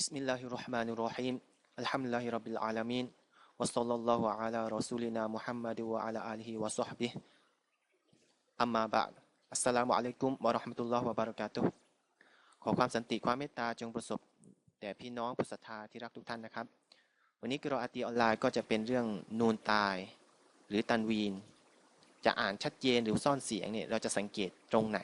بسم الله الرحمن الرحيم الحمد لله رب العالمين وصلى الله على رسولنا محمد وعلى آله وصحبه أما بعد السلام عليكم ورحمة الله وبركاته ขอความสันติความเมตตาจงประสบแด่พี่น้องผู้ศรัทธาที่รักทุกท่านนะครับ วันนี้กรออาตีออนไลน์ก็จะเป็นเรื่องนูนตาย หรือตันวีน จะอ่านชัดเจนหรือซ่อนเสียงเนี่ยเราจะสังเกตตรงไหน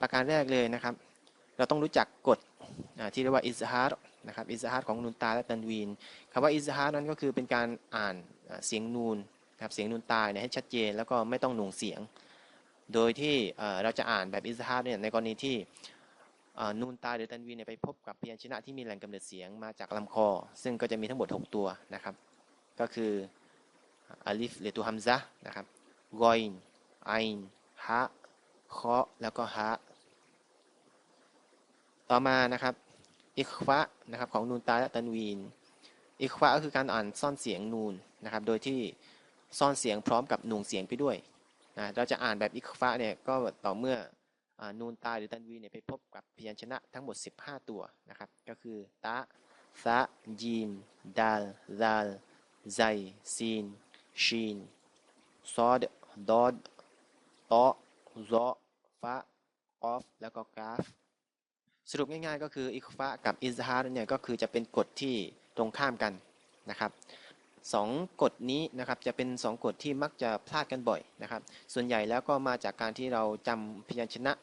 ประการแรกเลยนะครับ เราต้องรู้จักกฎ ที่เรียกว่าอิสฮาร์นะครับอิสฮาร์ของนูนตาและตันวีนคำว่าอิสฮาร์นั้นก็คือเป็นการอ่านเสียงนูนนะครับเสียงนูนตาเนี่ยให้ชัดเจนแล้วก็ไม่ต้องหน่วงเสียง โดยที่เราจะอ่านแบบอิสฮาร์เนี่ยในกรณีที่นูนตาหรือตันวีนไปพบกับพยัญชนะที่มีแหล่งกำเนิดเสียงมาจากลำคอ ซึ่งก็จะมีทั้งหมด 6 ตัวนะครับ ก็คืออัลิฟหรือตัวฮัมซะนะครับกอยน์ไอนฮะเคาะแล้วก็ฮะ ต่อมานะครับอิควะนะครับของนูนตาและตันวีนอิควะก็คือการอ่านซ่อนเสียงนูนนะครับ โดยที่ซ่อนเสียงพร้อมกับหน่วงเสียงไปด้วยนะเราจะอ่านแบบอิควะเนี่ยก็ต่อเมื่อนูนตาหรือตันวีเนี่ยไปพบกับพยัญชนะทั้งหมด 15 ตัวนะครับ ก็คือตะซะจีนดัลซาลไซซีนชีนซอดดอดตอซอฟะออฟแล้วก็กาฟ สรุปง่ายๆ ก็คืออิคฟะกับอิซฮาร์เนี่ยก็คือจะเป็นกฎที่ตรงข้ามกันนะครับสองกฎนี้นะครับจะเป็นสองกฎที่มักจะพลาดกันบ่อยนะครับ ส่วนใหญ่แล้วก็มาจากการที่เราจำพยัญชนะ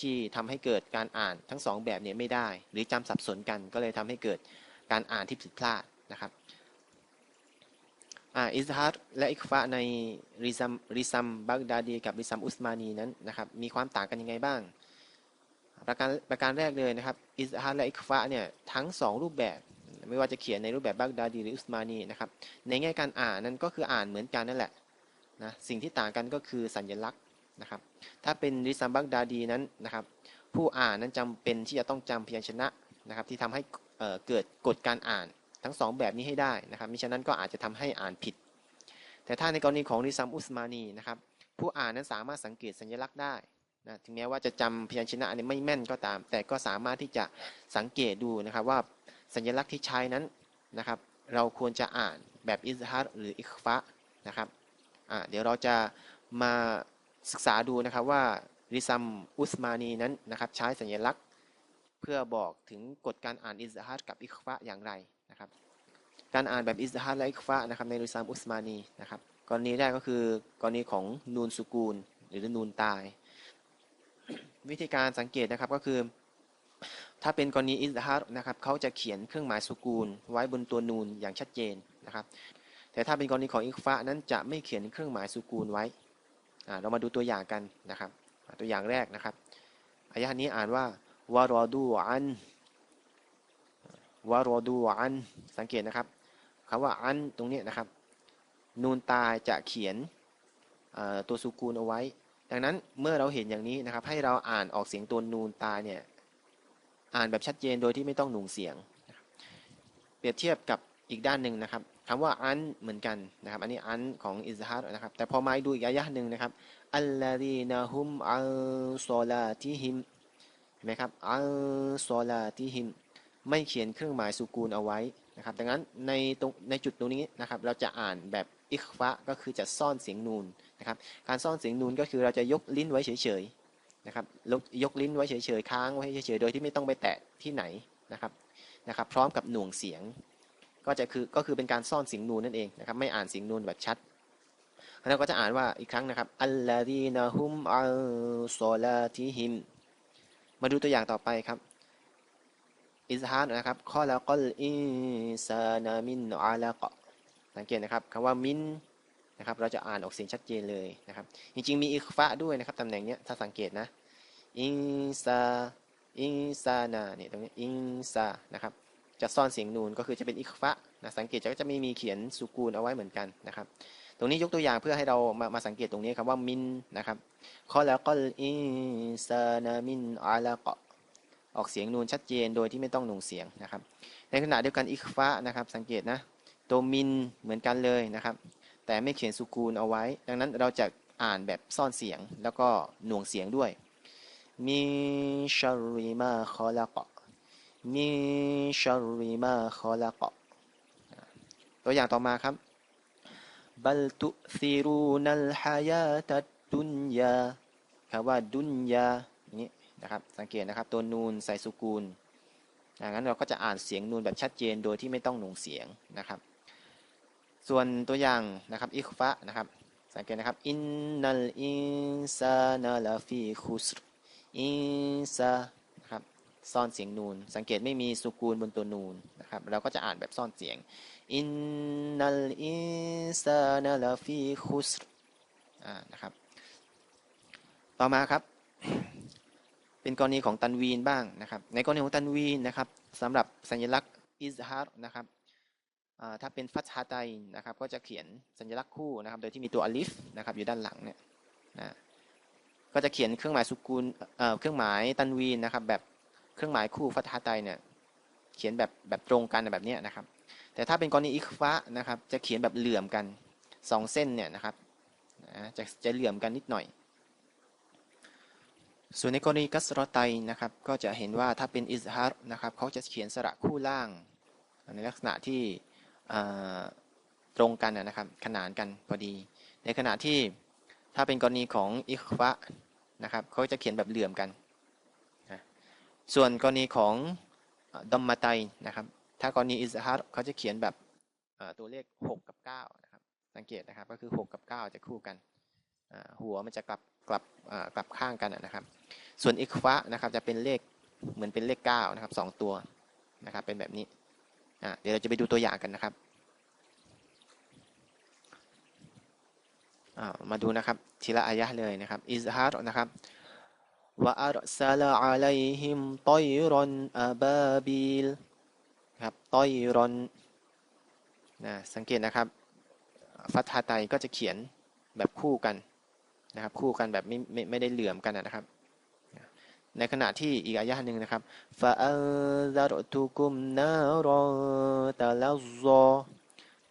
ที่ทำให้เกิดการอ่านทั้งสองแบบเนี่ยไม่ได้ หรือจำสับสนกันก็เลยทำให้เกิดการอ่านที่ผิดพลาดนะครับอิซฮาร์และอิคฟะในริซัมริซัมบักดาดี กับริซัมอุสมานีนั้นนะครับมีความต่างกันยังไงบ้าง ประการประการแรกเลยนะครับอิสฮาและอิคฟะเนี่ยทั้ง 2 รูปแบบ ไม่ว่าจะเขียนในรูปแบบบักดาดีหรืออุสมานีนะครับในแง่การอ่านนั้นก็คืออ่านเหมือนกันนั่นแหละนะสิ่งที่ต่างกันก็คือสัญลักษณ์นะครับถ้าเป็นริซัมบักดาดีนั้นนะครับผู้อ่านนั้นจำเป็นที่จะต้องจำพยัญชนะนะครับที่ทำให้เกิดกฎการอ่านทั้ง 2 แบบนี้ให้ได้นะครับมิฉะนั้นก็อาจจะทำให้อ่านผิด แต่ถ้าในกรณีของริซัมอุสมานีนะครับผู้อ่านนั้นสามารถสังเกตสัญลักษณ์ได้ นะถึงแม้ว่าจะจำพยัญชนะนี้ไม่แม่นก็ตาม แต่ก็สามารถที่จะสังเกตดูนะครับว่าสัญลักษณ์ที่ใช้นั้นนะครับ เราควรจะอ่านแบบอิสฮาร์หรืออิคฟะนะครับอ่าเดี๋ยวเราจะมาศึกษาดูนะครับว่าริซัมอุสมานีนั้นนะครับใช้สัญลักษณ์เพื่อบอกถึงกฎการอ่านอิสฮาร์กับอิคฟะอย่างไรนะครับ การอ่านแบบอิสฮาร์และอิคฟะนะครับในริซัมอุสมานีนะครับกรณีแรกก็คือกรณีของนูนสุกูล หรือนูนตาย วิธีการสังเกตนะครับก็คือ ถ้าเป็นกรณีอิสฮาร์นะครับเขาจะเขียนเครื่องหมายสุกุลไว้บนตัวนูนอย่างชัดเจนนะครับ แต่ถ้าเป็นกรณีของอิกฟะนั้นจะไม่เขียนเครื่องหมายสุกุลไว้เรามาดูตัวอย่างกันนะครับ ตัวอย่างแรกนะครับอายะนี้อ่านว่าวารอดูอันวารอดูอันสังเกตนะครับคำว่าอันตรงนี้นะครับ นูนตาจะเขียนตัวสุกูลเอาไว้ ดังนั้นเมื่อเราเห็นอย่างนี้นะครับ ให้เราอ่านออกเสียงตัวนูนตาเนี่ยอ่านแบบชัดเจนโดยที่ไม่ต้องหนุ่งเสียง เปรียบเทียบกับอีกด้านหนึ่งนะครับคำว่าอันเหมือนกันนะครับ อันนี้อันของอิสฮาร์นะครับ แต่พอมาดูอีกอายะหนึ่งนะครับอัลลาดีนาฮุมอัลโซลาติฮิมเห็นไหมครับอัลโซลาติฮิมไม่เขียนเครื่องหมายสุกูลเอาไว้นะครับ ดังนั้นในตรงในจุดตรงนี้นะครับ เราจะอ่านแบบอิคฟะก็คือจะซ่อนเสียงนูน นะครับการซ่อนเสียงนูนก็คือเราจะยกลิ้นไว้เฉยๆนะครับยกลิ้นไว้เฉยๆค้างไว้เฉยๆโดยที่ไม่ต้องไปแตะที่ไหนนะครับนะครับพร้อมกับหน่วงเสียง ก็จะคือก็คือเป็นการซ่อนเสียงนูนนั่นเองนะครับไม่อ่านเสียงนูนแบบชัดแล้วก็จะอ่านว่าอีกครั้งนะครับอัลลาดีนาฮุมอัลโซลาติฮิมมาดูตัวอย่างต่อไปครับอิสฮานนะครับข้อแล้วก็อินซานามินอาลากสังเกตนะครับคำว่ามิน นะครับเราจะอ่านออกเสียงชัดเจนเลยนะครับ จริงๆมีอิคฟะด้วยนะครับตำแหน่งนี้ถ้าสังเกตนะอินซาอินซานาเนี่ยตรงนี้อินซานะครับจะซ่อนเสียงนูนก็คือจะเป็นอิคฟะนะสังเกตจะจะไม่มีเขียนสุกูลเอาไว้เหมือนกันนะครับ ตรงนี้ยกตัวอย่างเพื่อให้เรามามาสังเกตตรงนี้ครับว่ามินนะครับข้อแล้วก็อินซานามินอาลากออกเสียงนูนชัดเจนโดยที่ไม่ต้องหนุ่งเสียงนะครับ ในขณะเดียวกันอิคฟะนะครับสังเกตนะตัวมินเหมือนกันเลยนะครับ แต่ไม่เขียนสุกูลเอาไว้ ดังนั้นเราจะอ่านแบบซ่อนเสียงแล้วก็หน่วงเสียงด้วยมิชัรริมาคอลักมิชัรริมาคอลักตัวอย่างต่อมาครับบัลตุซีรูนัลฮายาตัดดุนยาคำว่าดุนยานี้นะครับสังเกตนะครับตัวนูนใส่สุกูลดังนั้นเราก็จะอ่านเสียงนูนแบบชัดเจนโดยที่ไม่ต้องหน่งเสียงนะครับ ส่วนตัวอย่างนะครับอิคฟะนะครับ สังเกตนะครับอินนัลอินซานาลาฟีคุสอินซานะครับซ่อนเสียงนูน สังเกตไม่มีสุกูลบนตัวนูนนะครับเราก็จะอ่านแบบซ่อนเสียงอินนัลอินซานาลาฟีคุสอ่านะครับ ต่อมาครับ เป็นกรณีของตันวีนบ้างนะครับ ในกรณีของตันวีนนะครับสำหรับสัญลักษณ์อิซฮาร์นะครับ ถ้าเป็นฟัตฮาไตนะครับ ก็จะเขียนสัญลักษณ์คู่นะครับ โดยที่มีตัวอลิฟนะครับ อยู่ด้านหลังเนี่ยนะก็จะเขียนเครื่องหมายสุกูลเครื่องหมายตันวีนนะครับ แบบเครื่องหมายคู่ฟัตฮาไตเนี่ยเขียนแบบแบบตรงกันแบบนี้นะครับ แต่ถ้าเป็นกรณีอิคฟะนะครับ จะเขียนแบบเหลื่อมกันสองเส้นเนี่ยนะครับจะจะเหลื่อมกันนิดหน่อย ส่วนในกรณีกัสรอไตนะครับ ก็จะเห็นว่าถ้าเป็นอิสฮาร์นะครับเขาจะเขียนสระคู่ล่างในลักษณะที่ ตรงกันนะครับ ขนานกันพอดี ในขณะที่ถ้าเป็นกรณีของอิคฟะนะครับเขาจะเขียนแบบเหลื่อมกันนะส่วนกรณีของดอมมาไตนะครับ ถ้ากรณีอิสฮาร์เขาจะเขียนแบบตัวเลข 6 กับ9นะครับสังเกตนะครับก็คือ 6 กับ 9 จะคู่กันหัวมันจะกลับกลับกลับข้างกันนะครับ ส่วนอิกฟะนะครับจะเป็นเลขเหมือนเป็นเลข9นะครับสตัวนะครับเป็นแบบนี้ เดี๋ยวเราจะไปดูตัวอย่างกันนะครับมาดูนะครับทีละอายะเลยนะครับอิซฮาร์นะครับว่าอัลซาลาอะลัยฮิมตอยรอนอาบาบิลครับตอยรอนนะสังเกตนะครับฟัตฮาไตก็จะเขียนแบบคู่กันนะครับคู่กันแบบไม่ไม่ไม่ได้เหลื่อมกันนะครับ ในขณะที่อีกอายะหนึ่งนะครับฟาอัลซารตุกุมนารอตาลาซอ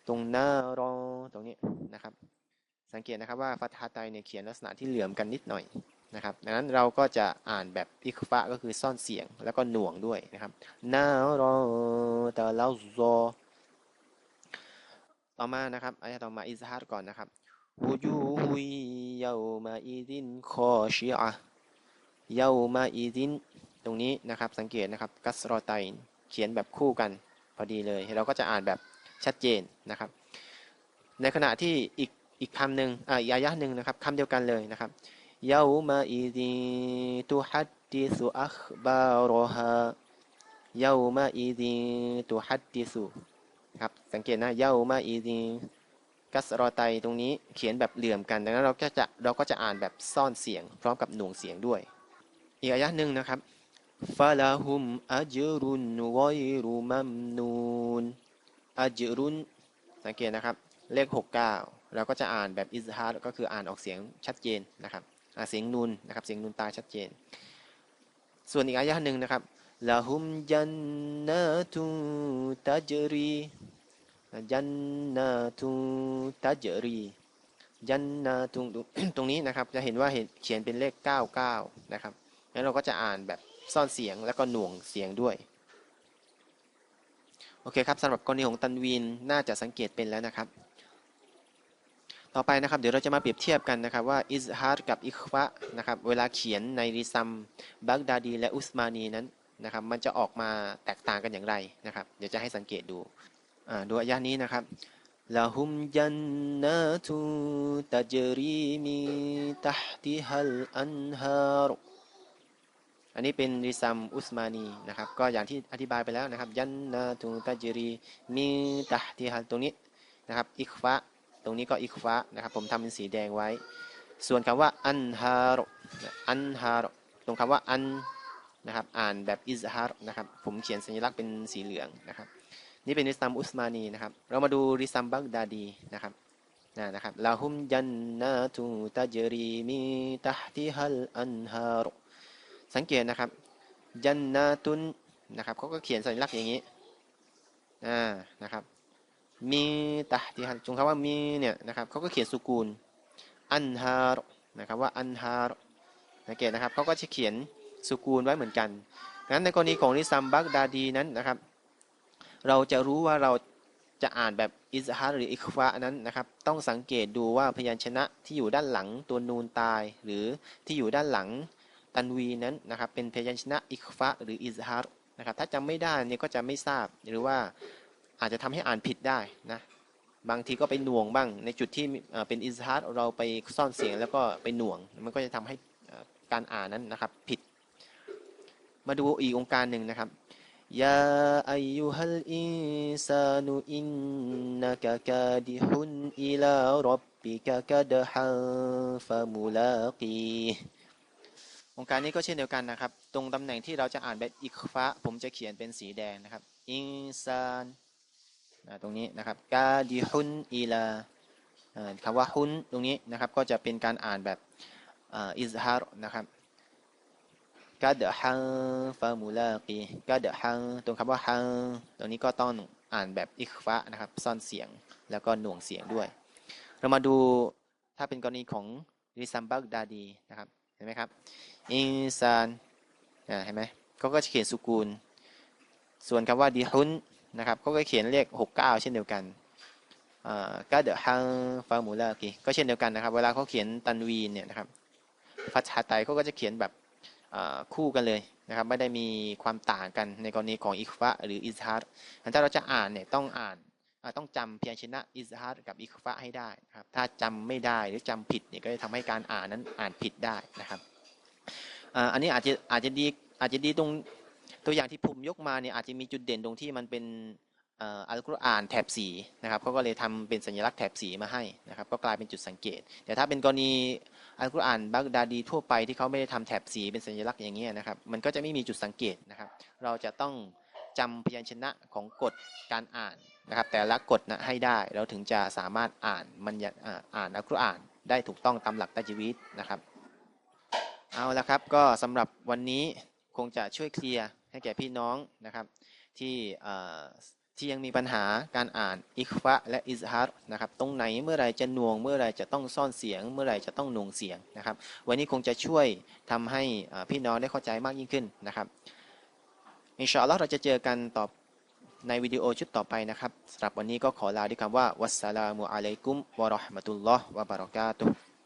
ตรงนารอตรงนี้นะครับ สังเกตนะครับว่าฟัตฮาไตเนี่ยเขียนลักษณะที่เหลื่อมกันนิดหน่อยนะครับดังนั้นเราก็จะอ่านแบบอิคฟะก็คือซ่อนเสียงแล้วก็หน่วงด้วยนะครับนารอตาลาซอต่อมานะครับอายะต่อมาอิซฮาร์ก่อนนะครับวูจูฮุยยามาอีดินคอชิอะ ยามาอีดินตรงนี้นะครับสังเกตนะครับกัสรอไตเขียนแบบคู่กันพอดีเลย เราก็จะอ่านแบบชัดเจนนะครับ ในขณะที่อีกอีกคำหนึ่งอ่าอีกอายะหนึ่งนะครับคำเดียวกันเลยนะครับยามาอีดินตุฮัดดิสุอัคบารฮายามาอีดินตุฮัดดิสุครับสังเกตนะยามาอีดินกัสรอไตตรงนี้เขียนแบบเหลื่อมกัน ดังนั้นเราก็จะเราก็จะอ่านแบบซ่อนเสียง พร้อมกับหน่วงเสียงด้วย อีกอายะหนึ่งนะครับฟาลาฮุมอัจรุนวอยรุมัมนูนอัจรุนสังเกตนะครับ เลข 69 เราก็จะอ่านแบบอิสฮาร์ก็คืออ่านออกเสียงชัดเจนนะครับเสียงนูนนะครับ เสียงนูนตาชัดเจน ส่วนอีกอายะหนึ่งนะครับละฮุมจันนาตุตัจรีจันนาตุตัจรีจันนาตุตรงนี้นะครับ จะเห็นว่าเขียนเป็นเลข 99 นะครับ แล้วเราก็จะอ่านแบบซ่อนเสียงแล้วก็หน่วงเสียงด้วย โอเคครับสำหรับกรณีของตันวีนน่าจะสังเกตเป็นแล้วนะครับ ต่อไปนะครับเดี๋ยวเราจะมาเปรียบเทียบกันนะครับว่าอิซฮาร์กับอิควะนะครับเวลาเขียนในริซัมบักดาดี และอุสมานีนั้นนะครับมันจะออกมาแตกต่างกันอย่างไรนะครับเดี๋ยวจะให้สังเกตดูดูอายะนี้นะครับละหุมจันนาตุตัจรีมีตัฮติฮัลอันฮารุ อันนี้เป็นริซัมอุสมานีนะครับ ก็อย่างที่อธิบายไปแล้วนะครับ ยันนาตุตัจรีมีตัฮติฮัลตรงนี้นะครับอิคฟะตรงนี้ก็อิคฟะนะครับ ผมทำเป็นสีแดงไว้ ส่วนคำว่าอันฮารุอันฮารุตรงคำว่าอันนะครับอ่านแบบอิซฮารนะครับผมเขียนสัญลักษณ์เป็นสีเหลืองนะครับ นี่เป็นริซัมอุสมานีนะครับ เรามาดูริซัมบักดาดีนะครับนะนะครับลาฮุมจันนาตุตาจรีมีตัฮติฮัลอันฮารุ สังเกตนะครับจันนาตุนนะครับเขาก็เขียนสัญลักษณ์อย่างนี้อ่านะครับ มีตัฮติฮัลจงคำว่ามีเนี่ยนะครับเขาก็เขียนสุกูล อันฮารนะครับว่าอันฮารสังเกตนะครับเขาก็จะเขียนสุกูลไว้เหมือนกันงั้นในกรณีของนิซัมบักดาดีนั้นนะครับ เราจะรู้ว่าเราจะอ่านแบบอิสฮารหรืออิคฟะนั้นนะครับ ต้องสังเกตดูว่าพยัญชนะที่อยู่ด้านหลังตัวนูนตาย หรือที่อยู่ด้านหลัง ตันวีนั้นนะครับเป็นพยัญชนะอิคฟะหรืออิสฮาร์นะครับถ้าจำไม่ได้เนี่ยก็จะไม่ทราบหรือว่าอาจจะทำให้อ่านผิดได้นะบางทีก็ไปหน่วงบ้าง ในจุดที่เป็นอิสฮาร์เราไปซ่อนเสียงแล้วก็ไปหน่วง มันก็จะทำให้การอ่านนั้นนะครับผิด มาดูอีกองค์การหนึ่งนะครับยาอายุฮัลอินซานุอินนักกาดิฮุนอิลารับบิกะกะดะฮัฟะมุลากี องค์การนี้ก็เช่นเดียวกันนะครับ ตรงตำแหน่งที่เราจะอ่านแบบอิคฟะผมจะเขียนเป็นสีแดงนะครับ อินซานตรงนี้นะครับ กาดิฮุนอิลาคำว่าฮุนตรงนี้นะครับ ก็จะเป็นการอ่านแบบอิซฮารนะครับกาเดฮังฟามูลากีกาเดฮังตรงคำว่าฮังตรงนี้ก็ต้องอ่านแบบอิคฟะนะครับ ซ่อนเสียงแล้วก็หน่วงเสียงด้วย เรามาดูถ้าเป็นกรณีของริซัมบักดาดีนะครับ เห็นไหมครับอินซานเห็นไหมเขาก็จะเขียนสุกูล ส่วนคำว่าดีฮุนนะครับเขาก็เขียนเลข69 เช่นเดียวกันกาเดฮังฟามูลากีก็เช่นเดียวกันนะครับ เวลาเขาเขียนตันวีนเนี่ยนะครับฟัชาไตเขาก็จะเขียนแบบคู่กันเลยนะครับ ไม่ได้มีความต่างกันในกรณีของอิคฟะหรืออิซฮาร์ถ้าเราจะอ่านเนี่ยต้องอ่าน ต้องจำเพียงชนะอิซฮาร์กับอิคฟะให้ได้นะครับถ้าจำไม่ได้หรือจำผิดเนี่ยก็จะทำให้การอ่านนั้นอ่านผิดได้นะครับอันนี้อาจจะอาจจะดีอาจจะดีตรงตัวอย่างที่ผมยกมาเนี่ยอาจจะมีจุดเด่นตรงที่มันเป็นอัลกุรอานแถบสีนะครับเขาก็เลยทำเป็นสัญลักษณ์แถบสีมาให้นะครับก็กลายเป็นจุดสังเกต แต่ถ้าเป็นกรณีอัลกุรอานบักดาดีทั่วไปที่เขาไม่ได้ทำแถบสีเป็นสัญลักษณ์อย่างนี้นะครับมันก็จะไม่มีจุดสังเกตนะครับ เราจะต้อง จำพยัญชนะของกฎการอ่านนะครับ แต่ละกฎนะให้ได้เราถึงจะสามารถอ่านมันอ่านอัลกุรอาน ได้ถูกต้องตามหลักตัจวิตนะครับ เอาละครับก็สำหรับวันนี้คงจะช่วยเคลียร์ให้แก่พี่น้องนะครับที่ที่ยังมีปัญหาการอ่านอิคฟะและอิซฮาร์นะครับ ตรงไหนเมื่อไรจะน่วง เมื่อไรจะต้องซ่อนเสียง เมื่อไรจะต้องน่วงเสียงนะครับ วันนี้คงจะช่วยทำให้พี่น้องได้เข้าใจมากยิ่งขึ้นนะครับ อินชาอัลลอฮ์เราจะเจอกันต่อในวิดีโอชุดต่อไปนะครับสำหรับวันนี้ก็ขอลาด้วยคำว่า วัสสลามุอะลัยกุม วะราะห์มะตุลลอฮ์ วะบะเราะกาตุฮ์